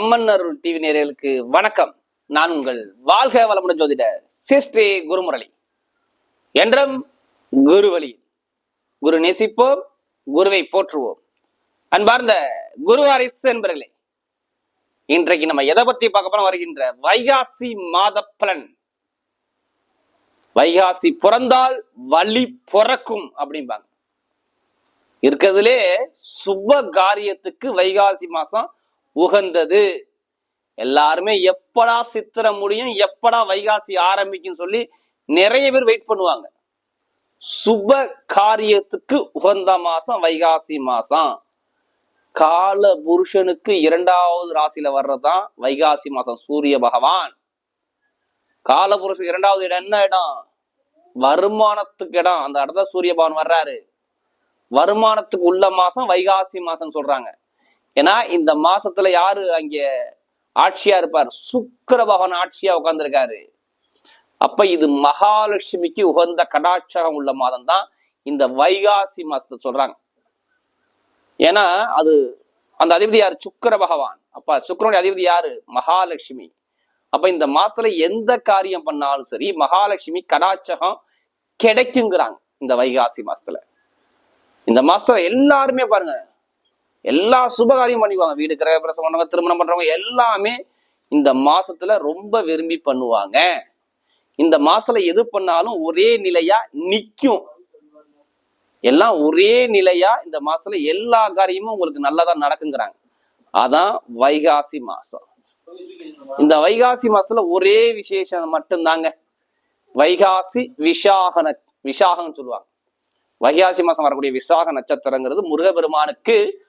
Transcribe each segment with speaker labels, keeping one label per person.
Speaker 1: அம்மன் அருள் TV நேயர்களுக்கு வணக்கம். நான் உங்கள் வாழ்க வளமுடன் ஜோதிட சிஸ்ரீ குருமுரளி. என்றும் குருவழி குரு நேசிப்போம் குருவை போற்றுவோம். அன்பார்ந்த குருவாரிசு என்பர்களே இன்றைக்கு நம்ம எதை பத்தி பார்க்க போன வருகின்ற வைகாசி மாத பலன். வைகாசி பிறந்தால் வழி பிறக்கும் அப்படிம்பாங்க. இருக்கிறதுலே சுப காரியத்துக்கு வைகாசி மாசம் உகந்தது. எல்லாருமே எப்படா சித்திரை முடியும் எப்படா வைகாசி ஆரம்பிக்கும் சொல்லி நிறைய பேர் வெயிட் பண்ணுவாங்க. சுப காரியத்துக்கு உகந்த மாசம் வைகாசி மாசம். கால புருஷனுக்கு இரண்டாவது ராசியில வர்றதுதான் வைகாசி மாசம் சூரிய பகவான். கால புருஷன் இரண்டாவது இடம் என்ன இடம்? வருமானத்துக்கு இடம். அந்த இடத்துல சூரிய பகவான் வர்றாரு. வருமானத்துக்கு உள்ள மாசம் வைகாசி மாசம் சொல்றாங்க. ஏன்னா இந்த மாசத்துல யாரு அங்க ஆட்சியா இருப்பார்? சுக்கர பகவான் ஆட்சியா உட்கார்ந்துருக்காரு. அப்ப இது மகாலட்சுமிக்கு உகந்த கடாட்சகம் உள்ள மாதம் தான் இந்த வைகாசி மாசத்தை சொல்றாங்க. ஏன்னா அது அந்த அதிபதி யாரு? சுக்கிர பகவான். அப்ப சுக்கிரனுடைய அதிபதி யாரு? மகாலட்சுமி. அப்ப இந்த மாசத்துல எந்த காரியம் பண்ணாலும் சரி மகாலட்சுமி கடாட்சகம் கிடைக்குங்கிறாங்க இந்த வைகாசி மாசத்துல. இந்த மாசத்துல எல்லாருமே பாருங்க எல்லா சுபகாரியம் பண்ணிக்குவாங்க. வீடு கிரக பண்றவங்க திருமணம் பண்றவங்க எல்லாமே இந்த மாசத்துல ரொம்ப விரும்பி பண்ணுவாங்க. இந்த மாசத்துல எது பண்ணாலும் ஒரே நிலையா நிக்கும். எல்லாம் ஒரே நிலையா இந்த மாசத்துல எல்லா காரியமும் உங்களுக்கு நல்லதா நடக்குங்கிறாங்க. அதான் வைகாசி மாசம். இந்த வைகாசி மாசத்துல ஒரே விசேஷம் மட்டும்தாங்க. வைகாசி விசாகன விசாகம்னு சொல்லுவாங்க. வைகாசி மாசம் வரக்கூடிய விசாக நட்சத்திரங்கிறது முருகபெருமானுக்கு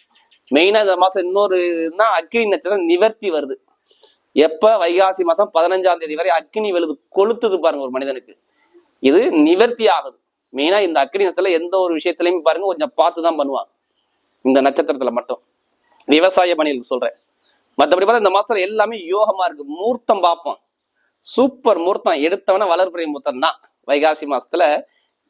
Speaker 1: மெயினாக இந்த மாதம் இன்னொரு இதுனா அக்னி நட்சத்திரம் நிவர்த்தி வருது. எப்ப? வைகாசி மாதம் பதினஞ்சாம் தேதி வரை அக்னி வெளுது கொளுத்துது பாருங்க ஒரு மனிதனுக்கு. இது நிவர்த்தி ஆகுது. மெயினா இந்த அக்னி நட்சத்திரத்தில் எந்த ஒரு விஷயத்துலையும் பாருங்க கொஞ்சம் பார்த்து தான் பண்ணுவாங்க. இந்த நட்சத்திரத்தில் மட்டும். விவசாய பணிகளுக்கு சொல்றேன். மற்றபடி பார்த்தா இந்த மாசத்துல எல்லாமே யோகமாக இருக்கு. மூர்த்தம் பார்ப்போம். சூப்பர் மூர்த்தம். எடுத்தவன வளர்புரை மூர்த்தம் தான் வைகாசி மாசத்துல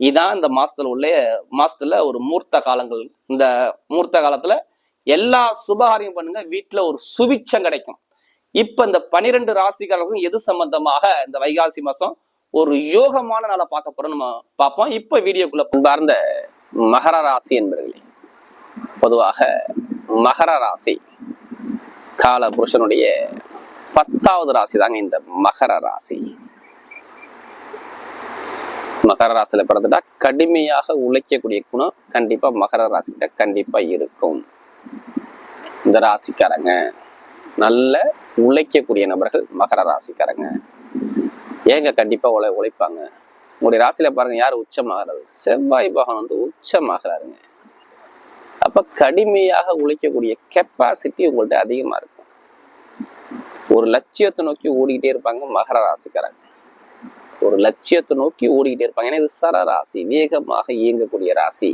Speaker 1: இதான் இந்த மாசத்துல உள்ள மாசத்துல ஒரு மூர்த்த காலங்கள். இந்த மூர்த்த காலத்துல எல்லா சுபகாரியம் பண்ணுங்க வீட்டுல ஒரு சுபிச்சம் கிடைக்கும். இப்ப இந்த பனிரெண்டு ராசிக்காரர்களுக்கும் எது சம்பந்தமாக இந்த வைகாசி மாசம்? ஒரு யோகமான நாளை பார்க்க போறோம் நம்ம பார்ப்போம். இப்ப வீடியோக்குள்ள பார்ந்த மகர ராசி என்பர்களே பொதுவாக மகர ராசி கால புருஷனுடைய பத்தாவது ராசி தாங்க இந்த மகர ராசி. மகர ராசியில பிறந்துட்டா கடுமையாக உழைக்கக்கூடிய குணம் கண்டிப்பா மகர ராசிக்கிட்ட கண்டிப்பா இருக்கும். இந்த ராசிக்காரங்க நல்ல உழைக்கக்கூடிய நபர்கள் மகர ராசிக்காரங்க. ஏங்க கண்டிப்பா உழை உழைப்பாங்க? உங்களுடைய ராசியில பாருங்க யார் உச்சமாகிறது செவ்வாய் பகவான் வந்து உச்சமாகிறாருங்க. அப்ப கடுமையாக உழைக்கக்கூடிய கெப்பாசிட்டி உங்கள்ட்ட அதிகமா இருக்கும். ஒரு லட்சியத்தை நோக்கி ஓடிக்கிட்டே இருப்பாங்க மகர ராசிக்காரங்க. ஒரு லட்சியத்தை நோக்கி ஓடிக்கிட்டே இருப்பாங்க. ஏன்னா இது சர ராசி வேகமாக இயங்கக்கூடிய ராசி.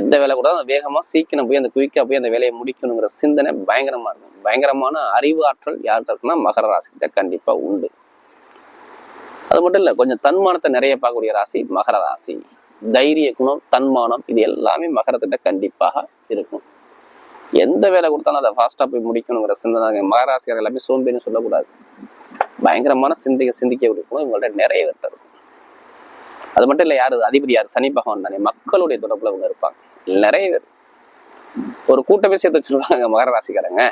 Speaker 1: எந்த வேலை கூட வேகமா சீக்கிரம் போய் அந்த குயிக்கா போய் அந்த வேலையை முடிக்கணுங்கிற சிந்தனை பயங்கரமா இருக்கும். பயங்கரமான அறிவு ஆற்றல் யார்கிட்ட இருக்குன்னா மகர ராசி கிட்ட கண்டிப்பா உண்டு. அது மட்டும் இல்ல கொஞ்சம் தன்மானத்தை நிறைய பார்க்கக்கூடிய ராசி மகர ராசி. தைரிய குணம் தன்மானம் இது எல்லாமே மகரத்திட்ட கண்டிப்பாக இருக்கும். எந்த வேலை கொடுத்தாலும் அதை ஃபாஸ்ட்டாக போய் முடிக்கணுங்கிற சிந்தனை மகராசியர் எல்லாமே சோம்பேறின்னு சொல்லக்கூடாது. பயங்கரமான சிந்திக்க சிந்திக்கக்கூடிய குணம் இவங்கள்ட்ட நிறைய பேர்கிட்ட இருக்கும். அது மட்டும் இல்ல யாரு? அதிபதி யாரு? சனி பகவான் தானே. மக்களுடைய தொடர்புல இவங்க இருப்பாங்க. நிறைய பேர். ஒரு கூட்டமே சேர்த்து வச்சிருக்காங்க மகர ராசிக்காரங்க.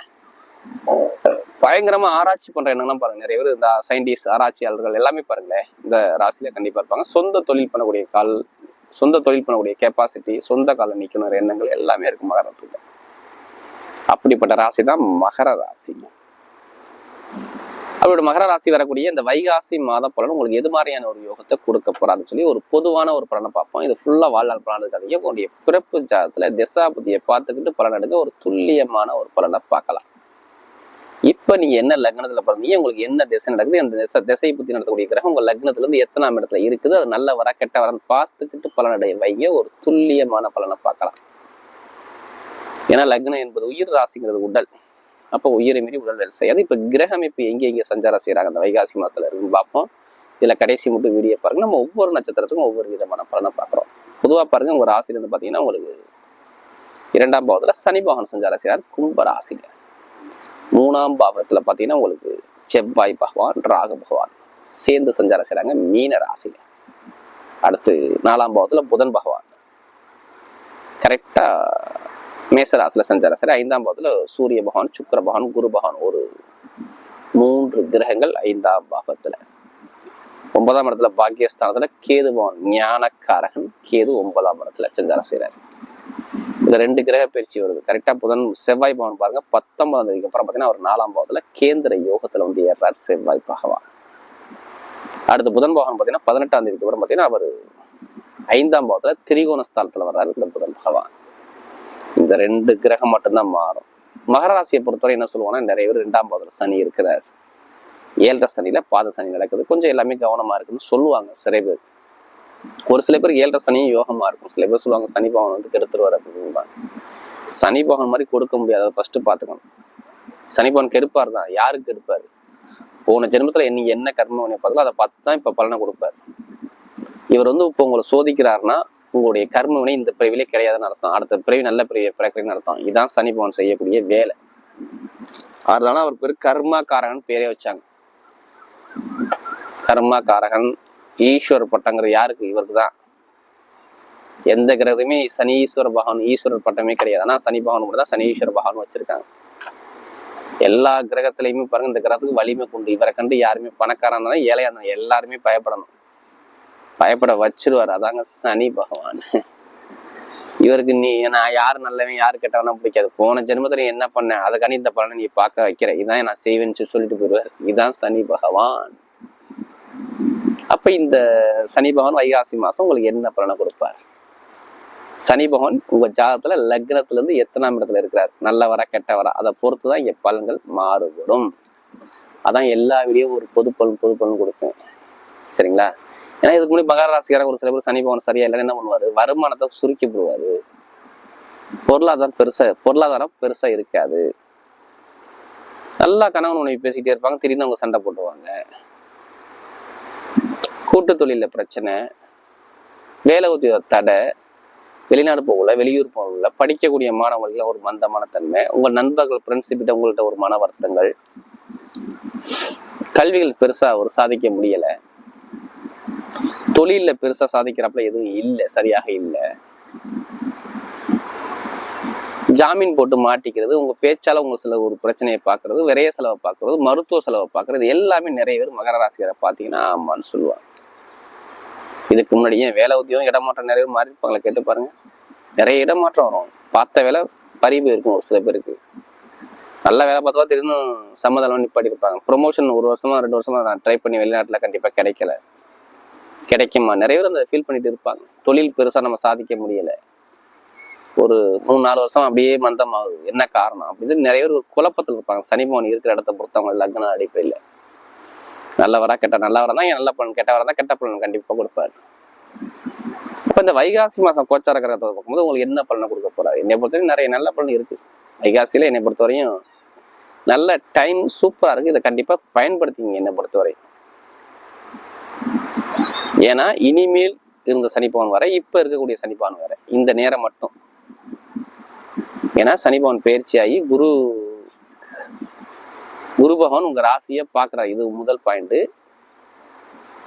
Speaker 1: பயங்கரமா ஆராய்ச்சி பண்ற எண்ணங்கள்லாம் பாருங்க. நிறைய பேர் இந்த சயின்டிஸ்ட் ஆராய்ச்சியாளர்கள் எல்லாமே பாருங்களேன் இந்த ராசியில கண்டிப்பா இருப்பாங்க. சொந்த தொழில் பண்ணக்கூடிய கால் சொந்த தொழில் பண்ணக்கூடிய கெப்பாசிட்டி சொந்த கால நிக்கணும் எண்ணங்கள் எல்லாமே இருக்கும் மகரத்துக்கு. அப்படிப்பட்ட ராசி தான் மகர ராசி. அவரோட மகர ராசி வரக்கூடிய இந்த வைகாசி மாத பலன் உங்களுக்கு எது மாதிரியான ஒரு யோகத்தை கொடுக்க போறாருன்னு சொல்லி ஒரு பொதுவான ஒரு பலனை பார்ப்போம். இது ஃபுல்லா வாழ்நாள் பலன் இருக்காதீங்க உங்களுடைய பிறப்பு ஜாதத்துல திசாபதியை பார்த்துக்கிட்டு பலன் எடுக்க ஒரு துல்லியமான ஒரு பலனை பார்க்கலாம். இப்ப நீங்க என்ன லக்னத்துல பிறந்தீங்க உங்களுக்கு என்ன திசை நடக்குது அந்த திசை திசையை பத்தி நடத்தக்கூடிய கிரகம் உங்க லக்னத்துல இருந்து எத்தனாம் இடத்துல இருக்குது அது நல்ல வர கெட்ட வரன்னு பார்த்துக்கிட்டு பலனடைய வைங்க. ஒரு துல்லியமான பலனை பார்க்கலாம். ஏன்னா லக்னம் என்பது உயிர் ராசிங்கிறது உடல். அப்போ உயிரை மீறி உடல் வேலை செய்யாது. இப்ப கிரகமைப்பு எங்கே எங்க எங்க சஞ்சாரம் செய்கிறாங்க அந்த வைகாசி மாதத்தில் இருக்குன்னு பார்ப்போம். இதுல கடைசி மட்டும் வீடியோ பாருங்க. நம்ம ஒவ்வொரு நட்சத்திரத்துக்கும் ஒவ்வொரு விதமான பலனை பார்க்குறோம். பொதுவா பாருங்க உங்க ராசியில் இருந்து பாத்தீங்கன்னா உங்களுக்கு இரண்டாம் பாவத்துல சனி பகவான் சஞ்சாரம் செய்யறார் கும்ப ராசியில். மூணாம் பாவத்துல பாத்தீங்கன்னா உங்களுக்கு செவ்வாய் பகவான் ராக பகவான் சேர்ந்து சஞ்சாரம் செய்கிறாங்க மீன ராசியில். அடுத்து நாலாம் பாவத்துல புதன் பகவான். கரெக்டா மேசராசில் சஞ்சாரம் சரி ஐந்தாம் பாவத்தில் சூரிய பகவான் சுக்கர பகவான் குரு பகவான் ஒரு மூன்று கிரகங்கள் ஐந்தாம் பாவத்தில். ஒன்பதாம் இடத்துல பாக்கியஸ்தானத்துல கேது பகவான் ஞானக்காரகன் கேது ஒன்பதாம் இடத்துல சஞ்சாரம் செய்கிறார் இந்த ரெண்டு கிரக பயிற்சி வருது. கரெக்டா புதன் செவ்வாய் பகவான் பாருங்க பத்தொன்பதாம் தேதிக்கு அப்புறம் பார்த்தீங்கன்னா அவர் நாலாம் பாவத்துல கேந்திர யோகத்துல வந்து ஏறார் செவ்வாய் பகவான். அடுத்து புதன் பகவான் பாத்தீங்கன்னா பதினெட்டாம் தேதிக்கு அப்புறம் பாத்தீங்கன்னா அவர் ஐந்தாம் பாவத்துல திரிகோண ஸ்தானத்துல வர்றாரு இந்த புதன் பகவான். இந்த ரெண்டு கிரகம் மட்டும்தான் மாறும். மகர ராசியை பொறுத்தவரை என்ன சொல்லுவோம்னா நிறைய பேர் ரெண்டாம் பாவத்துல சனி இருக்கிறார். ஏழரை சனியில பாத சனி நடக்குது. கொஞ்சம் எல்லாமே கவனமா இருக்குன்னு சொல்லுவாங்க சில பேர். ஒரு சில பேர் ஏழரை சனியும் யோகமா இருக்கும். சில பேர் சொல்லுவாங்க சனி பகவான் வந்து கெடுத்துருவார் அப்படின்பாங்க சனி பகவான் மாதிரி கொடுக்க முடியாது. அதை ஃபர்ஸ்ட் பாத்துக்கணும் சனி பகவான் கெடுப்பார் தான். யாருக்கு கெடுப்பாரு? போன ஜென்மத்துல நீங்க என்ன கர்ம வினை பார்த்தோ அதை பார்த்து தான் இப்ப பலனை கொடுப்பாரு. இவர் வந்து இப்போ உங்களை சோதிக்கிறாருன்னா உங்களுடைய கர்ம வினை இந்த பிறவிலே கிடையாதுன்னு அர்த்தம். அடுத்த பிறவி நல்ல பிறவி பிறக்கிறேன்னு அர்த்தம். இதான் சனி பகவான் செய்யக்கூடிய வேலை. அதனால அவர் பேர் கர்மா காரகன் பேரே வச்சாங்க. கர்மா காரகன் ஈஸ்வர பட்டங்கிற யாருக்கு? இவருக்கு தான். எந்த சனி ஈஸ்வர பகவான் ஈஸ்வரர் பட்டமே கிடையாது. ஆனா சனி பகவான் கூட தான் சனீஸ்வர பகவான் வச்சிருக்காங்க. எல்லா கிரகத்திலையுமே பாருங்க இந்த கிரகத்துக்கு வலிமை கொண்டு இவரை கண்டு யாருமே பணக்காரன் இருந்தாலும் ஏழையா இருந்தாலும் எல்லாருமே பயப்படணும். பயப்பட வச்சிருவாரு. அதாங்க சனி பகவான். இவருக்கு நீ நான் யாரு நல்லவன் யாரு கெட்டவனா பிடிக்காது. போன ஜென்மத்துல நீ என்ன பண்ண? அதுக்கான இந்த பலனை நீ பார்க்க வைக்கிற. இதான் நான் செய்வேன்னு சொல்லி சொல்லிட்டு போயிடுவார். இதான் சனி பகவான். அப்ப இந்த சனி பகவான் வைகாசி மாசம் உங்களுக்கு என்ன பலனை கொடுப்பார்? சனி பகவான் உங்க ஜாதகத்துல லக்னத்துல இருந்து எத்தனாம் இடத்துல இருக்கிறார்? நல்லவரா கெட்டவரா? அதை பொறுத்துதான் இங்க பலன்கள் மாறுபடும். அதான் எல்லா வீடியோ ஒரு பொது பலன் பொது பலன் கொடுப்பேன் சரிங்களா? ஏன்னா இதுக்கு முன்னாடி மகர ராசிக்காரங்க ஒரு சில பேர் சனி பவன் சரியா இல்லைன்னு என்ன பண்ணுவாரு? வருமானத்தை சுருக்கி விடுவாரு பொருளாதாரம் பெருசா பொருளாதாரம் பெருசா இருக்காது. நல்லா கணவன் மனைவி பேசிக்கிட்டே இருப்பாங்க. திடீர்னு அவங்க சண்டை போட்டுவாங்க. கூட்டு தொழில பிரச்சனை. வேலை உத்தியோக தடை. வெளிநாடு போகல வெளியூர் போகல படிக்கக்கூடிய மாணவர்கள் ஒரு மந்தமான தன்மை. உங்க நண்பர்கள் ஃப்ரெண்ட்ஷிப் கிட்ட உங்கள்கிட்ட ஒரு மன வருத்தங்கள். கல்விகள் பெருசா ஒரு சாதிக்க முடியல. தொழில்ல பெருசா சாதிக்கிறப்ப எதுவும் இல்லை சரியாக இல்லை. ஜாமீன் போட்டு மாட்டிக்கிறது உங்க பேச்சால உங்க சில ஒரு பிரச்சனையை பாக்குறது விரைய செலவை பாக்குறது மருத்துவ செலவை பாக்குறது எல்லாமே நிறைய பேர் மகர ராசிகரை பாத்தீங்கன்னா ஆமான்னு சொல்லுவாங்க. இதுக்கு முன்னாடி ஏன் வேலை உத்தியோகம் இடமாற்றம் நிறைய பேர் மாறி இருப்பாங்களா கேட்டு பாருங்க. நிறைய இடமாற்றம் வரும். பார்த்த வேலை பறிவு இருக்கும் ஒரு சில பேருக்கு. நல்ல வேலை பார்த்தா தெரியும் சம்மதம் நிப்பாட்டி இருப்பாங்க ப்ரொமோஷன் ஒரு வருஷமா ரெண்டு வருஷமா நான் ட்ரை பண்ணி வெளிநாட்டுல கண்டிப்பா கிடைக்கல. கிடைக்குமா? நிறைய பேர் அந்த ஃபீல் பண்ணிட்டு இருப்பாங்க. தொழில் பெருசா நம்ம சாதிக்க முடியல. ஒரு மூணு நாலு வருஷம் அப்படியே மந்தமாகுது. என்ன காரணம்? அப்படின்னு நிறைய பேர் ஒரு குழப்பத்தில் இருப்பாங்க. சனி இருக்கிற இடத்த பொறுத்தவங்க லக்ன அடிப்படையில். நல்லவரா கெட்ட நல்லவரா தான் நல்ல பலன் கெட்டவரா தான் கெட்ட பலன் கண்டிப்பா கொடுப்பாரு. இப்போ இந்த வைகாசி மாசம் கோச்சார கிரகத்தை பார்க்கும்போது உங்களுக்கு என்ன பலனை கொடுக்க போறாரு? என்னை பொறுத்தவரையும் நிறைய நல்ல பலன் இருக்கு. வைகாசியில என்னை பொறுத்தவரையும் நல்ல டைம் சூப்பரா இருக்கு. இதை கண்டிப்பா பயன்படுத்திங்க என்னை பொறுத்தவரையும். ஏன்னா இனிமேல் இருந்த சனிபவன் வர இப்ப இருக்கக்கூடிய சனிபவன் வர இந்த நேரம் மட்டும். ஏன்னா சனிபவன் பயிற்சியாகி குரு குரு பகவான் உங்க ராசியை பாக்குறாரு இது முதல் பாயிண்ட்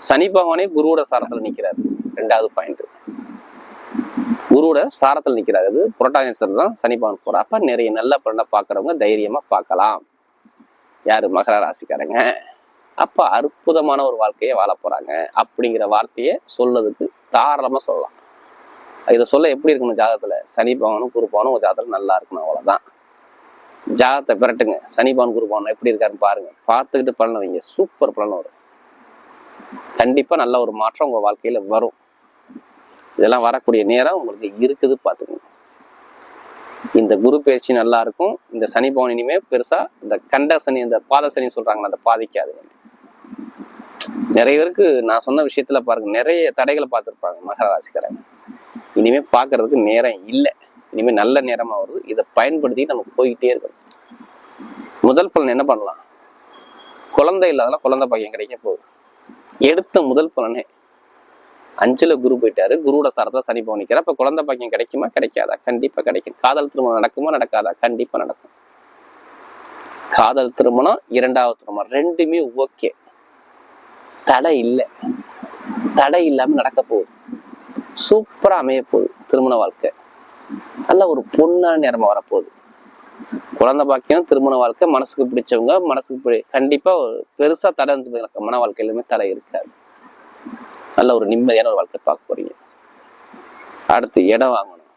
Speaker 1: சனி பகவானே குருவோட சாரத்துல நிக்கிறாரு. ரெண்டாவது பாயிண்ட் குருவோட சாரத்துல நிக்கிறாரு. அது புரட்டாதி தான் சனி பகவான் போற. அப்ப நிறைய நல்ல பலனை பாக்குறவங்க தைரியமா பார்க்கலாம். யாரு? மகர ராசிக்காரங்க. அப்போ அற்புதமான ஒரு வாழ்க்கையை வாழ போகிறாங்க அப்படிங்கிற வார்த்தையை சொல்லதுக்கு தாராளமாக சொல்லலாம். இதை சொல்ல எப்படி இருக்கணும் ஜாதகத்தில்? சனி பகவானும் குரு பகவானும் உங்க நல்லா இருக்கணும் அவ்வளோதான் ஜாதகத்தை பிரட்டுங்க சனி பகவான் எப்படி இருக்காருன்னு பாருங்க. பார்த்துக்கிட்டு பலன் வைங்க. சூப்பர் பலன் வரும். கண்டிப்பாக நல்ல ஒரு மாற்றம் உங்கள் வாழ்க்கையில் வரும். இதெல்லாம் வரக்கூடிய நேரம் உங்களுக்கு இருக்குது பார்த்துக்கோங்க. இந்த குரு பயிற்சி நல்லா இருக்கும். இந்த சனி பவன் இனிமே பெருசா இந்த கண்ட சனி இந்த பாத சனி சொல்றாங்களா அந்த பாதிக்காது நிறைய பேருக்கு நான் சொன்ன விஷயத்துல பாருங்க நிறைய தடைகளை பார்த்துருப்பாங்க மகர ராசிக்காரங்க இனிமே பாக்குறதுக்கு நேரம் இல்லை. இனிமே நல்ல நேரமா வருது. இதை பயன்படுத்தி நம்ம போய்கிட்டே இருக்கணும். முதல் பலன் என்ன பண்ணலாம்? குழந்தை இல்லாதனால குழந்தை பையன் கிடைக்க போகுது. எடுத்த முதல் பலனே அஞ்சுல குரு போயிட்டாரு. குருவோட சாரத்துல சனி பவன் நிற்கிறார் அப்ப குழந்தை பாக்கியம் கிடைக்குமா? கிடைக்காதா? கண்டிப்பா கிடைக்கும். காதல் திருமணம் நடக்குமா? நடக்காதா? கண்டிப்பா நடக்கும். காதல் திருமணம் இரண்டாவது திருமணம் ரெண்டுமே ஓகே தடை இல்லை. தடை இல்லாம நடக்க போகுது. சூப்பரா அமைய போகுது திருமண வாழ்க்கை. நல்ல ஒரு பொண்ணான நேரமா வரப்போகுது. குழந்தை பாக்கியம் திருமண வாழ்க்கை மனசுக்கு பிடிச்சவங்க மனசுக்கு பிடி கண்டிப்பா ஒரு பெருசா தடை இருந்து மன வாழ்க்கையிலுமே தடை இருக்காது. நல்ல ஒரு நிம்மதியான ஒரு வாழ்க்கை பார்க்க போறீங்க. அடுத்து இடம் வாங்கணும்.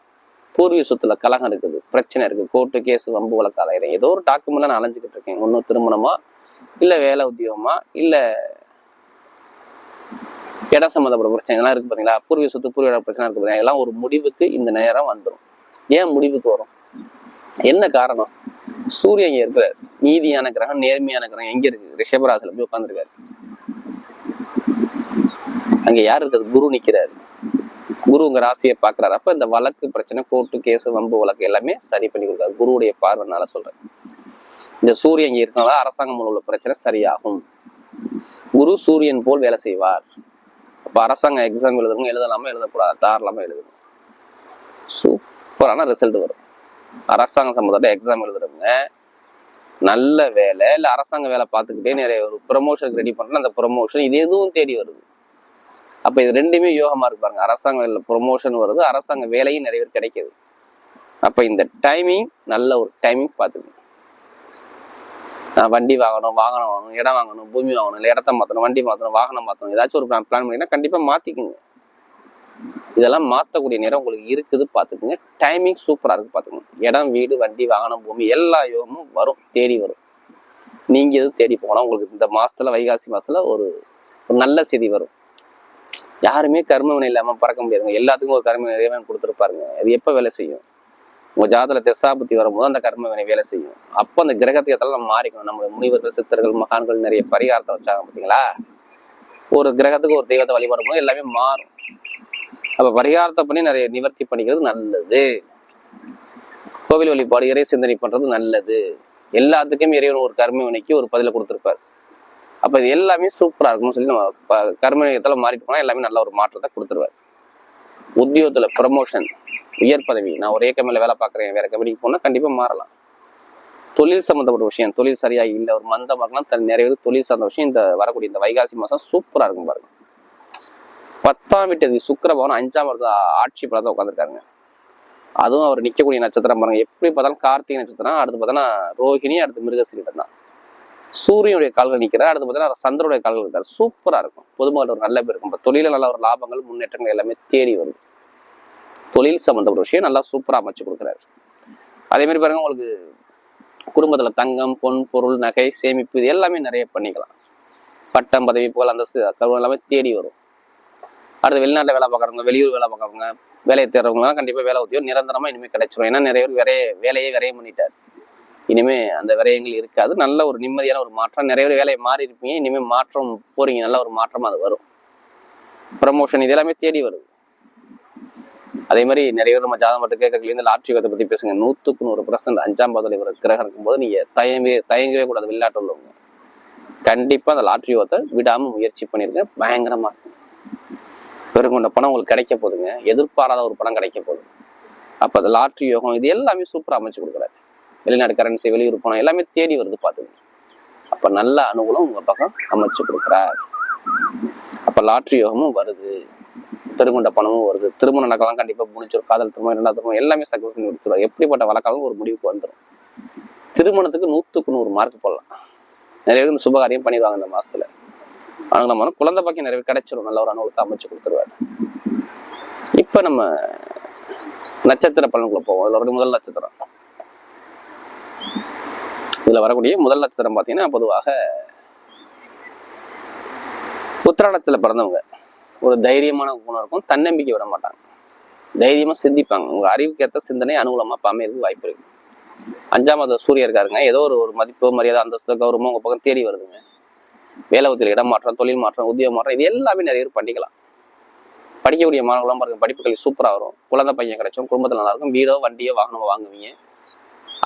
Speaker 1: பூர்வீக சொத்துல கலகம் இருக்குது பிரச்சனை இருக்கு கோர்ட்டு கேஸ் வம்பு வழக்காதாயிரம் ஏதோ ஒரு டாக்குமெண்ட்லாம் நான் அலைஞ்சிக்கிட்டு இருக்கேன். ஒன்றும் திருமணமா இல்லை வேலை உத்தியோகமா இல்லை இடம் சம்மந்தப்பட்ட பிரச்சனைகள்லாம் இருக்கு பார்த்தீங்களா பூர்வீக சொத்து பூர்வீக பிரச்சனை இருக்கு பார்த்தீங்களா எல்லாம் ஒரு முடிவுக்கு இந்த நேரம் வந்துடும் ஏன் முடிவுக்கு வரும்? என்ன காரணம்? சூரியன் இங்க இருக்கிறார். நீதியான கிரகம் நேர்மையான கிரகம் எங்க இருக்கு? ரிஷபராசில போய் உட்காந்துருக்காரு அங்க யார் இருக்கிறது குரு நிக்கிறாரு. குரு உங்க ராசியை பாக்குறாரு அப்ப இந்த வழக்கு பிரச்சனை கோர்ட்டு கேஸ் வம்பு வழக்கு எல்லாமே சரி பண்ணி கொடுக்காரு குருவுடைய பார்வைனால சொல்றேன். இந்த சூரியன் இங்க இருக்கனால அரசாங்கம் உள்ள பிரச்சனை சரியாகும். குரு சூரியன் போல் வேலை செய்வார். இப்போ அரசாங்க எக்ஸாம் எழுதுறவங்க எழுதலாமா எழுதக்கூடாது? தாராளமாக எழுதணும் சூப்பரான ரிசல்ட் வரும். அரசாங்க சம்மந்தப்பட்ட எக்ஸாம் எழுதுறவங்க நல்ல வேலை இல்லை அரசாங்க வேலை பார்த்துக்கிட்டே நிறைய ஒரு ப்ரொமோஷனுக்கு ரெடி பண்றேன் அந்த ப்ரொமோஷன் இது எதுவும் தேடி வருது. அப்போ இது ரெண்டுமே யோகமாக இருக்கு பாருங்க. அரசாங்க ப்ரொமோஷன் வருது அரசாங்க வேலையும் நிறைய பேர் கிடைக்கிது. அப்போ இந்த டைமிங் நல்ல ஒரு டைமிங் பார்த்துக்கணும் வண்டி வாங்கணும் வாகனம் வாங்கணும் இடம் வாங்கணும் பூமி வாங்கணும் இல்லை இடத்த மாற்றணும் வண்டி மாற்றணும் வாகனம் மாற்றணும் ஏதாச்சும் ஒரு பிளான் பிளான் பண்ணிங்கன்னா கண்டிப்பாக மாற்றிக்குங்க இதெல்லாம் மாற்றக்கூடிய நேரம் உங்களுக்கு இருக்குது பார்த்துக்குங்க டைமிங் சூப்பராக இருக்குது பார்த்துக்கோங்க இடம் வீடு வண்டி வாகனம் பூமி எல்லா யோகமும் வரும் தேடி வரும். நீங்கள் எதுவும் தேடி போனால் உங்களுக்கு இந்த மாதத்தில் வைகாசி மாதத்தில் ஒரு ஒரு நல்ல செய்தி வரும். யாருமே கர்மவினை இல்லாமல் பறக்க முடியாதுங்க. எல்லாத்துக்கும் ஒரு கர்ம இறைவன் கொடுத்துருப்பாருங்க. அது எப்போ வேலை செய்யும்? உங்க ஜாதத்துல திசாபுத்தி வரும்போது அந்த கர்ம வினை வேலை செய்யும். அப்போ அந்த கிரகத்தை ஏத்தாலும் நம்ம மாறிக்கணும். நம்ம முனிவர்கள் சித்தர்கள் மகான்கள் நிறைய பரிகாரத்தை வச்சாங்க பார்த்தீங்களா ஒரு கிரகத்துக்கு ஒரு தெய்வத்தை வழிபடும் போது எல்லாமே மாறும். அப்ப பரிகாரத்தை பண்ணி நிறைய நிவர்த்தி பண்ணிக்கிறது நல்லது. கோவில் வழிபாடு இறை சிந்தனை பண்றது நல்லது. எல்லாத்துக்கும் இறைவன் ஒரு கர்ம வினைக்கு ஒரு பதில கொடுத்துருப்பாரு. அப்ப இது எல்லாமே சூப்பரா இருக்கும்னு சொல்லி நம்ம கர்ம வினையத்துல மாறிட்டு போனா எல்லாமே நல்ல ஒரு மாற்றத்தை கொடுத்துருவாரு. உத்தியோகத்துல ப்ரமோஷன் உயர் பதவி. நான் ஒரே கம்பெனியில் வேலை பார்க்குறேன் வேற கம்பெனிக்கு போனால் கண்டிப்பாக மாறலாம். தொழில் சம்மந்தப்பட்ட விஷயம் தொழில் சரியா இல்லை ஒரு மந்த இருக்கலாம் தன் நிறைய பேர் தொழில் சார்ந்த விஷயம் இந்த வரக்கூடிய இந்த வைகாசி மாசம் சூப்பரா இருக்கும் பாருங்க. பத்தாம் வீட்டு சுக்கிர பவன் அஞ்சாம் வருது ஆட்சி பலத்தை உட்காந்துருக்காருங்க அதுவும் அவர் நிற்கக்கூடிய நட்சத்திரம் பாருங்க. எப்படி பார்த்தாலும் கார்த்திகை நட்சத்திரம் அடுத்து பார்த்தோன்னா ரோஹிணி அடுத்து மிருகசீரிடம் தான். சூரியனுடைய கால்கள் நிற்கிறார். அடுத்து பார்த்தீங்கன்னா சந்திரனுடைய கால்கள் இருக்கார் சூப்பரா இருக்கும். பொதுமக்கள் ஒரு நல்ல பேர் இருக்கும். இப்போ தொழில நல்ல ஒரு லாபங்கள் முன்னேற்றங்கள் எல்லாமே தேடி வருது. தொழில் சம்பந்தப்பட்ட விஷயம் நல்லா சூப்பரா அமைச்சு கொடுக்குறாரு. அதே மாதிரி பாருங்க உங்களுக்கு குடும்பத்துல தங்கம் பொன் பொருள் நகை சேமிப்பு இது எல்லாமே நிறைய பண்ணிக்கலாம். பட்டம் பதவி புகழ் அந்தஸ்து கருவம் எல்லாமே தேடி வரும். அடுத்து வெளிநாட்டுல வேலை பார்க்குறவங்க வெளியூர் வேலை பார்க்குறவங்க வேலையை தேடுறவங்கலாம் கண்டிப்பா வேலை உத்தியோகம் நிரந்தரமாக இனிமே கிடைச்சிரும். ஏன்னா நிறைய பேர் விரைய வேலையே விரையம் பண்ணிட்டார். இனிமே அந்த விரயங்கள் இருக்காது. நல்ல ஒரு நிம்மதியான ஒரு மாற்றம். நிறைய பேர் வேலையை மாறி இருப்பீங்க. இனிமே மாற்றம் போறீங்க. நல்ல ஒரு மாற்றம் அது வரும். ப்ரமோஷன் இது எல்லாமே தேடி வருது. அதே மாதிரி நிறைய பேர் நம்ம ஜாதகம் மட்டும் கேட்கறதுல இந்த லாட்ரி யோகத்தை பத்தி பேசுங்க. நூத்துக்கு நூறு பர்சன்ட் அஞ்சாம் பாதத்தில் இவர் கிரகம் இருக்கும்போது நீங்க தயங்கவே தயங்கவே கூடாது. விளையாட்டு உள்ளவங்க. கண்டிப்பா அந்த லாட்ரி யோகத்தை விடாம முயற்சி பண்ணிருங்க. பயங்கரமா. இருக்கும் பெருங்கொண்ட பணம் உங்களுக்கு கிடைக்க போகுதுங்க. எதிர்பாராத ஒரு பணம் கிடைக்க போகுது. அப்போ அந்த லாட்ரி யோகம் இது எல்லாமே சூப்பராக அமைச்சு கொடுக்குறாரு. வெளிநாடு கரன்சி வெளியூர் போனோம் எல்லாமே தேடி வருது பார்த்துங்க அப்போ நல்ல அனுகூலம் உங்கள் பக்கம் அமைச்சு கொடுக்குறார். அப்போ லாட்ரி யோகமும் வருது. பெருங்கொண்ட பணமும் வருது. திருமணம் நடக்கலாம் கண்டிப்பாக முடிச்சிடும் காதல் திருமணம் இரண்டாவது திருமணம் எல்லாமே சக்ஸஸ் பண்ணி கொடுத்துருவார். எப்படிப்பட்ட வழக்காலும் ஒரு முடிவுக்கு வந்துடும் திருமணத்துக்கு நூற்றுக்கு நூறு மார்க் போடலாம். நிறைய பேர் இந்த சுபகாரியம் பண்ணிடுவாங்க இந்த மாசத்துல. அவங்க நம்ம குழந்தை பக்கம் நிறைய பேர் கிடைச்சிரும். நல்ல ஒரு அனுகூலத்தை அமைச்சு கொடுத்துருவாரு. இப்ப நம்ம நட்சத்திர பலன்குள்ள போவோம். அதில் முதல் நட்சத்திரம். இதுல வரக்கூடிய முதல் நட்சத்திரம் பார்த்தீங்கன்னா பொதுவாக உத்திராடத்துல பிறந்தவங்க. ஒரு தைரியமான குணம் இருக்கும். தன்னம்பிக்கை விட மாட்டாங்க. தைரியமாக சிந்திப்பாங்க. உங்கள் அறிவுக்கு ஏற்ற சிந்தனை அனுகூலமாக இப்ப வாய்ப்பு இருக்கு. அஞ்சாம் மாத சூரியன் இருக்காருங்க. ஏதோ ஒரு ஒரு மதிப்பு மரியாதை அந்தஸ்து கௌரவம் உங்கள் பக்கம் தேடி வருதுங்க. வேலை உத்தியில் இடம் மாற்றம் தொழில் மாற்றம் உத்தியோக மாற்றம் இது எல்லாமே நிறைய பேர் பண்ணிக்கலாம். படிக்கக்கூடிய மாணவர்களாம் பாருங்க படிப்பு கல்வி சூப்பராக வரும். குழந்தை பையன் கிடைச்சும் குடும்பத்தில் நல்லாயிருக்கும் வீடோ வண்டியோ வாகனமோ வாங்குவீங்க.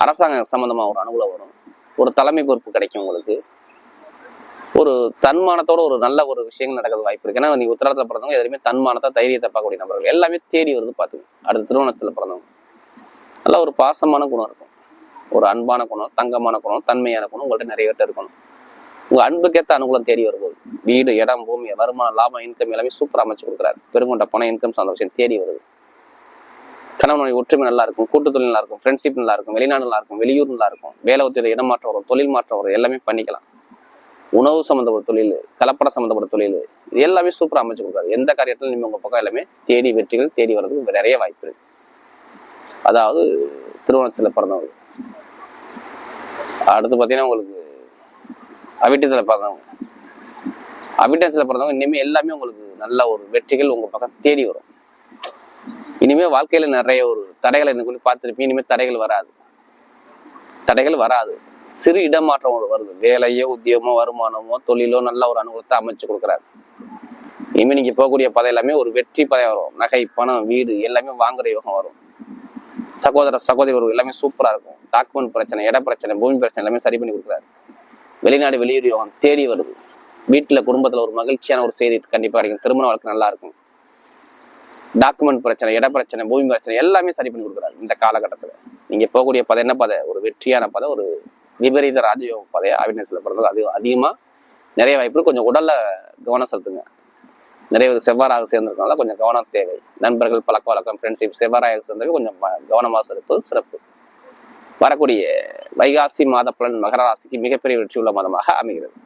Speaker 1: அரசாங்க சம்மந்தமாக ஒரு அனுகூலம் வரும். ஒரு தலைமை பொறுப்பு கிடைக்கும் உங்களுக்கு. ஒரு தன்மானத்தோட ஒரு நல்ல ஒரு விஷயங்கள் நடக்கிறது வாய்ப்பு இருக்கு. ஏன்னா நீங்க உத்தரத்தில் பிறந்தவங்க எதுவுமே தன்மானத்தை தைரியத்தை பார்க்கக்கூடிய நபர்கள் எல்லாமே தேடி வருது பார்த்துங்க அடுத்து திருவண்ணத்தில் பிறந்தவங்க. நல்லா ஒரு பாசமான குணம் இருக்கும். ஒரு அன்பான குணம் தங்கமான குணம் தன்மையான குணம் உங்கள்ட்ட நிறைய பேர்ட்ட இருக்கணும். உங்க அன்புக்கேற்ற அனுகூலம் தேடி வரும்போது வீடு இடம் பூமி வருமானம் லாபம் இன்கம் எல்லாமே சூப்பர் அமைச்சு கொடுக்குறாரு. பெருங்கொண்ட பணம் இன்கம் சார்ந்த விஷயம் தேடி வருது. கணவனுடைய ஒற்றுமை நல்லா இருக்கும் கூட்டு தொழில் நல்லா இருக்கும் ஃப்ரெண்ட்ஷிப் நல்லா இருக்கும் வெளிநாடு நல்லா இருக்கும் வெளியூர் நல்லா இருக்கும் வேலை ஒத்துழைப்பு இடம் மாற்றம் வரும் தொழில் மாற்றம் வரும் எல்லாமே பண்ணிக்கலாம். உணவு சம்மந்தப்பட்ட தொழில் கலப்படம் சம்மந்தப்பட்ட தொழில் இது எல்லாமே சூப்பரா அமைச்சு கொடுக்காரு எந்த காரியத்திலும் நீங்கள் உங்கள் பக்கம் எல்லாமே தேடி வெற்றிகள் தேடி வர்றதுக்கு நிறைய வாய்ப்பு இருக்கு. அதாவது திருவண்ணத்தில் பிறந்தவங்க. அடுத்து பார்த்தீங்கன்னா உங்களுக்கு அவிட்டத்தில் பிறந்தவங்க. அவிட்டத்தில் பிறந்தவங்க இனிமேல் எல்லாமே உங்களுக்கு நல்ல ஒரு வெற்றிகள் உங்கள் பக்கம் தேடி வரும். இனிமேல் வாழ்க்கையில நிறைய ஒரு தடைகளை இந்த பார்த்துருப்பீங்க. இனிமேல் தடைகள் வராது. தடைகள் வராது. சிறு இடமாற்றம் வருது. வேலையோ உத்தியோகமோ வருமானமோ தொழிலோ நல்ல ஒரு அனுகூலத்தை அமைச்சு கொடுக்குறாரு. இனிமேல் நீங்க போகக்கூடிய பதை எல்லாமே ஒரு வெற்றி பதவி வரும். நகை பணம் வீடு எல்லாமே வாங்குற யோகம் வரும். சகோதர சகோதரி உறவு எல்லாமே சூப்பரா இருக்கும். டாக்குமெண்ட் பிரச்சனை இட பிரச்சனை பூமி பிரச்சனை எல்லாமே சரி பண்ணி கொடுக்குறாரு. வெளிநாடு வெளியூர் யோகம் தேடி வருது. வீட்டுல குடும்பத்துல ஒரு மகிழ்ச்சியான ஒரு செய்தி கண்டிப்பா கிடைக்கும். திருமண வாழ்க்கை நல்லா இருக்கும். டாக்குமெண்ட் பிரச்சனை இட பிரச்சனை பூமி பிரச்சனை எல்லாமே சரி பண்ணி கொடுக்குறாரு இந்த காலகட்டத்துல. நீங்க போகக்கூடிய பதை என்ன பதை? ஒரு வெற்றியான பதை ஒரு விபரீத ராஜயோக பதை ஆவினஸ்ல பிறந்தது அது அதிகமா நிறைய வாய்ப்பு கொஞ்சம் உடல்ல கவனம் செலுத்துங்க. நிறைய பேர் செவ்வாறாக சேர்ந்திருக்கனால கொஞ்சம் கவனம் தேவை. நண்பர்கள் பழக்க வழக்கம் ஃப்ரெண்ட்ஷிப் செவ்வாறாக சேர்ந்தது கொஞ்சம் கவனமாக இருப்பது சிறப்பு. வரக்கூடிய வைகாசி மாத பலன் மகர ராசிக்கு மிகப்பெரிய வெற்றி உள்ள மாதமாக அமைகிறது.